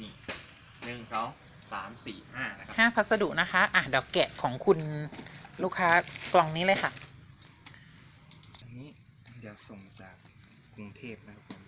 นี่หนึ่งสองสามสี่ห้านะครับห้าพัสดุนะคะอะเดี๋ยวแกะของคุณลูกค้ากล่องนี้เลยค่ะ อันนี้เดี๋ยวส่งจากกรุงเทพนะครับผม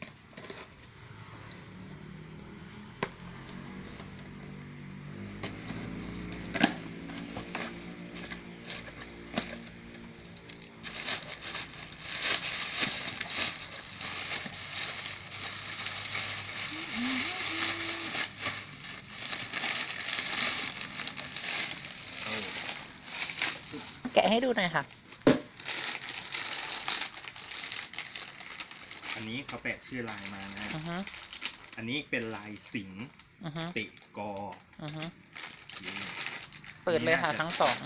เอา แกะให้ดูหน่อยค่ะ อันนี้เขาแปะชื่อลายมานะฮะอือฮึอันนี้เป็นลายสิงห์อือฮึเตะกออือฮึนี่เปิดเลยค่ะทั้งสอง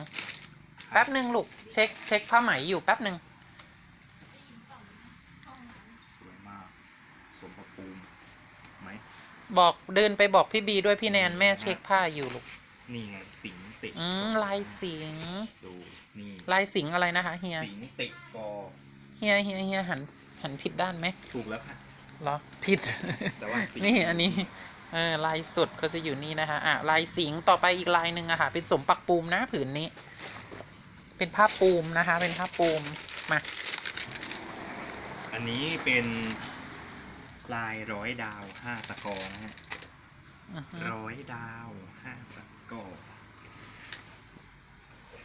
แป๊บหนึ่งลูก เช็คเช็คผ้าไหมอยู่แป๊บหนึ่งสวยมาก สมประภูมิไหมบอกเดินไปบอกพี่บีด้วยพี่แนนแม่เช็คผ้าอยู่ลูก นี่ไงสิงห์เตะอืมกอลายสิงห์ดูนี่ลายสิงห์อะไรนะคะเฮียสิงห์เตะกอเฮียเฮียเฮียหันหันผิดด้านไหมถูกแล้วค่ะเหรอผิด แต่ว่าสิงห์นี่อันนี้เออลายสดก็จะอยู่นี่นะคะอะลายสิงห์ต่อไปอีกลายหนึ่งอะค่ะ เป็นสมปักปูมนะผืนนี้ เป็นผ้าปูมนะคะ เป็นผ้าปูมมาอันนี้เป็นลายร้อยดาวห้าตะกอนะฮะอือฮึร้อยดาวห้าตะกอ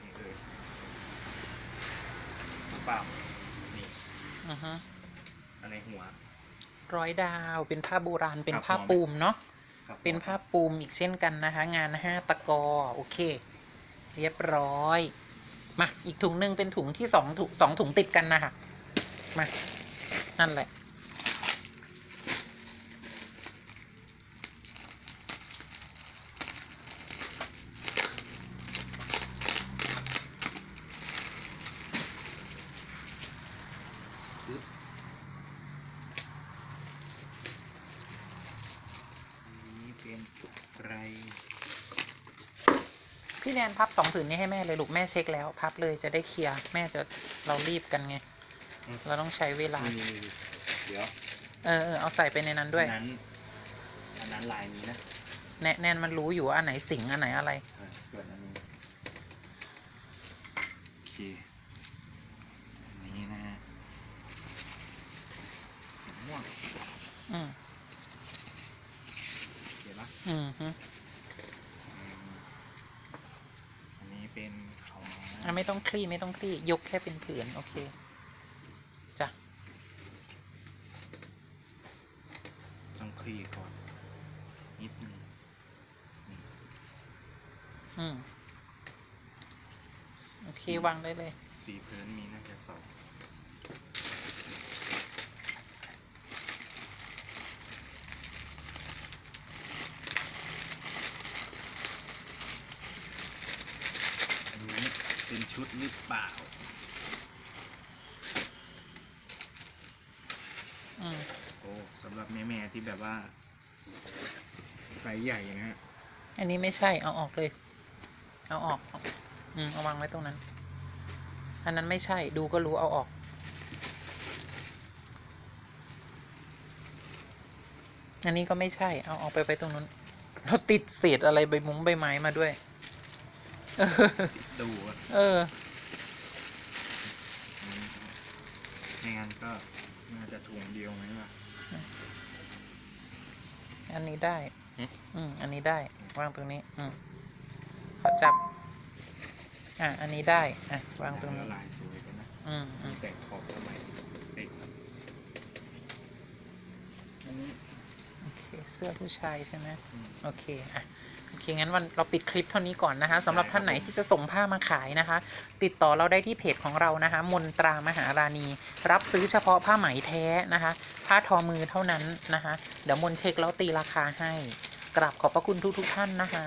นี่เลย เปล่านี่อือฮึอันในหัว ร้อยดาวเป็นผ้าโบราณเป็นครับผ้าปูมเนาะครับเป็นผ้าปูมอีกเช่นกันนะคะ งานห้าตะกอโอเค เรียบร้อยมาอีกถุงหนึ่งเป็นถุงที่สองถุงสองถุงติดกันนะคะมานั่นแหละ ปึ๊บอันนี้เป็นไรพี่แนนพับสองผืนนี้ให้แม่เลยลูกแม่เช็คแล้ว พับเลยจะได้เคลียร์แม่จะเรารีบกันไงเราต้องใช้เวลา นี่เดี๋ยวเออเออเอาใส่ไปในนั้นด้วย อันนั้นอันนั้นลายนี้นะแนแนนมันรู้อยู่ว่าอันไหนสิงอันไหนอะไร อ่าส่วนอันนี้โอเค อันนี้นะฮะสี ม่วงอืมเห็นปะอืมฮึอืมอันนี้เป็นของอะไม่ต้องคลี่ไม่ต้องคลี่ยกแค่เป็นผืนโอเคจ้ะต้องคลี่ก่อน นิดนึงนี่อืมโอเควางได้เลย สีพื้นมีน่าจะสองอันนี้ เป็นชุดหรือเปล่า อืมโอ้สำหรับแม่ๆที่แบบว่าไซส์ใหญ่นะฮะอันนี้ไม่ใช่เอาออกเลย เอาออกเอาอืมเอาวางไว้ตรงนั้น อันนั้นไม่ใช่ดูก็รู้เอาออก อันนี้ก็ไม่ใช่ เอาออกไปไว้ตรงนู้นเราติดเศษอะไรใบมุ้งใบไม้มาด้วยเออ ดูอะเอออืมไม่งั้นก็น่าจะถุงเดียวไหมวะอันนี้ได้ หึ อืม อันนี้ได้ วางตรงนี้ อืมขอจับ อะ อันนี้ได้ อะ วางตรงละนี้ลายสวยกันนะอืมอืมีมแต่ขอบทำไมเด็กอันนี้โอเค เสื้อผู้ชายใช่ไหม อืมโอเค อะโอเค งั้นวันเราปิดคลิปเท่านี้ก่อนนะคะสำหรับท่านไหนที่จะส่งผ้ามาขายนะคะ ติดต่อเราได้ที่เพจของเรานะคะ มนตรามหาราณี รับซื้อเฉพาะผ้าไหมแท้นะคะ ผ้าทอมือเท่านั้นนะคะ เดี๋ยวมนเช็คแล้วตีราคาให้ กราบขอบพระคุณทุกทุกท่านนะคะ